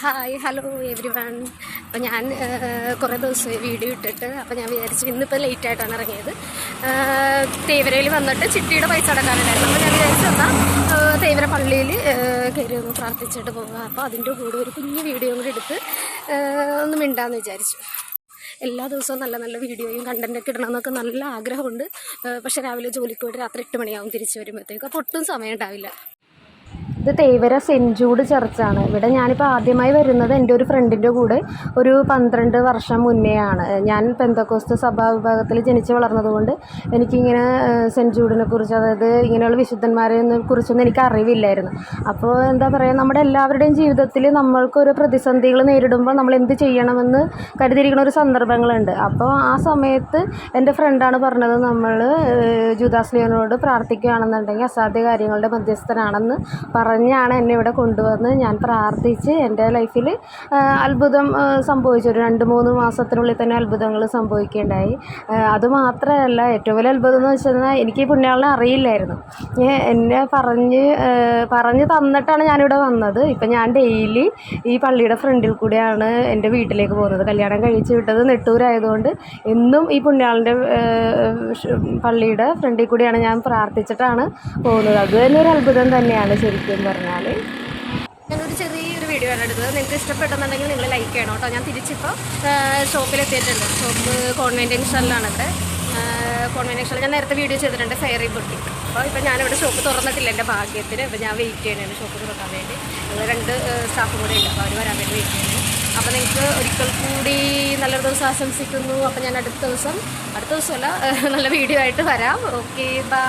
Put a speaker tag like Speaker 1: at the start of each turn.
Speaker 1: Hi hello every one അപ്പോൾ ഞാൻ കുറേ ദിവസമായി വീഡിയോ ഇട്ടിട്ട് അപ്പോൾ ഞാൻ വിചാരിച്ചു ഇന്നിപ്പോൾ ലേറ്റ് ആയിട്ടാണ് ഇറങ്ങിയത്. തേവരയിൽ വന്നിട്ട് ചിട്ടിയുടെ പൈസ അടക്കാനുണ്ടായിരുന്നു. അപ്പോൾ ഞാൻ വിചാരിച്ചു എന്നാൽ തേവര പള്ളിയിൽ കയറി ഒന്ന് പ്രാർത്ഥിച്ചിട്ട് പോകുക അപ്പോൾ അതിന്റെ കൂടെ ഒരു കുഞ്ഞു വീഡിയോ കൂടി എടുത്ത് ഒന്ന് മിണ്ടാന്ന് വിചാരിച്ചു. എല്ലാ ദിവസവും നല്ല നല്ല വീഡിയോയും കണ്ടന്റൊക്കെ ഇടണമെന്നൊക്കെ നല്ല ആഗ്രഹമുണ്ട്. പക്ഷേ രാവിലെ ജോലിക്ക് പോയിട്ട് രാത്രി എട്ട് മണിയാവും തിരിച്ച് വരുമ്പോഴത്തേക്കും. അപ്പോൾ ഒട്ടും സമയം ഉണ്ടാവില്ല. ഇത് തേവര സെന്റ് ജൂഡ് ചർച്ചാണ്. ഇവിടെ ഞാനിപ്പോൾ ആദ്യമായി വരുന്നത് എന്റെ ഒരു ഫ്രണ്ടിന്റെ കൂടെ ഒരു പന്ത്രണ്ട് വർഷം മുന്നെയാണ്. ഞാൻ പെന്തക്കോസ്ത് സഭാ വിഭാഗത്തിൽ ജനിച്ച് വളർന്നതുകൊണ്ട് എനിക്കിങ്ങനെ സെന്റ് ജൂഡിനെ കുറിച്ച് അതായത് ഇങ്ങനെയുള്ള വിശുദ്ധന്മാരെ കുറിച്ചൊന്നും എനിക്ക് അറിവില്ലായിരുന്നു. അപ്പോൾ എന്താ പറയുക നമ്മുടെ എല്ലാവരുടെയും ജീവിതത്തിൽ നമ്മൾക്കൊരു പ്രതിസന്ധികൾ നേരിടുമ്പോൾ നമ്മൾ എന്ത് ചെയ്യണമെന്ന് കരുതിയിരിക്കുന്ന ഒരു സന്ദർഭങ്ങളുണ്ട്. അപ്പോൾ ആ സമയത്ത് എന്റെ ഫ്രണ്ടാണ് പറഞ്ഞത് നമ്മൾ ജുദാസ്ലിയനോട് പ്രാർത്ഥിക്കുകയാണെന്നുണ്ടെങ്കിൽ അസാധ്യ കാര്യങ്ങളുടെ മധ്യസ്ഥനാണെന്ന് പറഞ്ഞാണ് എന്നെ ഇവിടെ കൊണ്ടുവന്ന് ഞാൻ പ്രാർത്ഥിച്ച് എന്റെ ലൈഫിൽ അത്ഭുതം സംഭവിച്ചു. ഒരു രണ്ട് മൂന്ന് മാസത്തിനുള്ളിൽ തന്നെ അത്ഭുതങ്ങൾ സംഭവിക്കുകയുണ്ടായി. അതുമാത്രമല്ല ഏറ്റവും വലിയ അത്ഭുതം എന്ന് വെച്ചാൽ എനിക്ക് ഈ പുണ്യാളിനെ അറിയില്ലായിരുന്നു. എന്നെ പറഞ്ഞ് പറഞ്ഞ് തന്നിട്ടാണ് ഞാനിവിടെ വന്നത്. ഇപ്പം ഞാൻ ഡെയിലി ഈ പള്ളിയുടെ ഫ്രണ്ടിൽ കൂടിയാണ് എന്റെ വീട്ടിലേക്ക് പോകുന്നത്. കല്യാണം കഴിച്ച് വിട്ടത് നെട്ടൂരായതുകൊണ്ട് എന്നും ഈ പുണ്യാളിന്റെ പള്ളിയുടെ ഫ്രണ്ടിൽ കൂടിയാണ് ഞാൻ പ്രാർത്ഥിച്ചിട്ടാണ് പോകുന്നത്. അത് തന്നെ ഒരു അത്ഭുതം തന്നെയാണ് ശരിക്കും. പറഞ്ഞാൽ ഞാനൊരു ചെറിയൊരു വീഡിയോ ആണ് എടുത്തത്. നിങ്ങൾക്ക് ഇഷ്ടപ്പെട്ടെന്നുണ്ടെങ്കിൽ നിങ്ങൾ ലൈക്ക് ചെയ്യണം കേട്ടോ. ഞാൻ തിരിച്ചിപ്പോൾ ഷോപ്പിലെത്തിയിട്ടുണ്ട് ഷോപ്പ് കോൺവെന്റ് ജംഗ്ഷനിലാണ് ഇവിടെ. കോൺവെന്റ് ജംഗ്ഷനിൽ ഞാൻ നേരത്തെ വീഡിയോ ചെയ്തിട്ടുണ്ട് ഫെയറി ബുട്ടി അപ്പോൾ ഇപ്പോൾ ഞാനിവിടെ ഷോപ്പ് തുറന്നിട്ടില്ല എന്റെ ഭാഗ്യത്തിന്. അപ്പോൾ ഞാൻ വെയിറ്റ് ചെയ്യണേ ഷോപ്പ് തുറക്കാൻ വേണ്ടി. ഞങ്ങൾ രണ്ട് സ്റ്റാഫ് കൂടെ ഉണ്ട്. അപ്പോൾ അവർ വരാൻ വേണ്ടി വെയിറ്റ് ചെയ്യുന്നു. അപ്പോൾ നിങ്ങൾക്ക് ഒരിക്കൽ കൂടി നല്ലൊരു ദിവസം ആശംസിക്കുന്നു. അപ്പോൾ ഞാൻ അടുത്ത ദിവസം അടുത്ത ദിവസമല്ല നല്ല വീഡിയോ ആയിട്ട് വരാം. Okay bye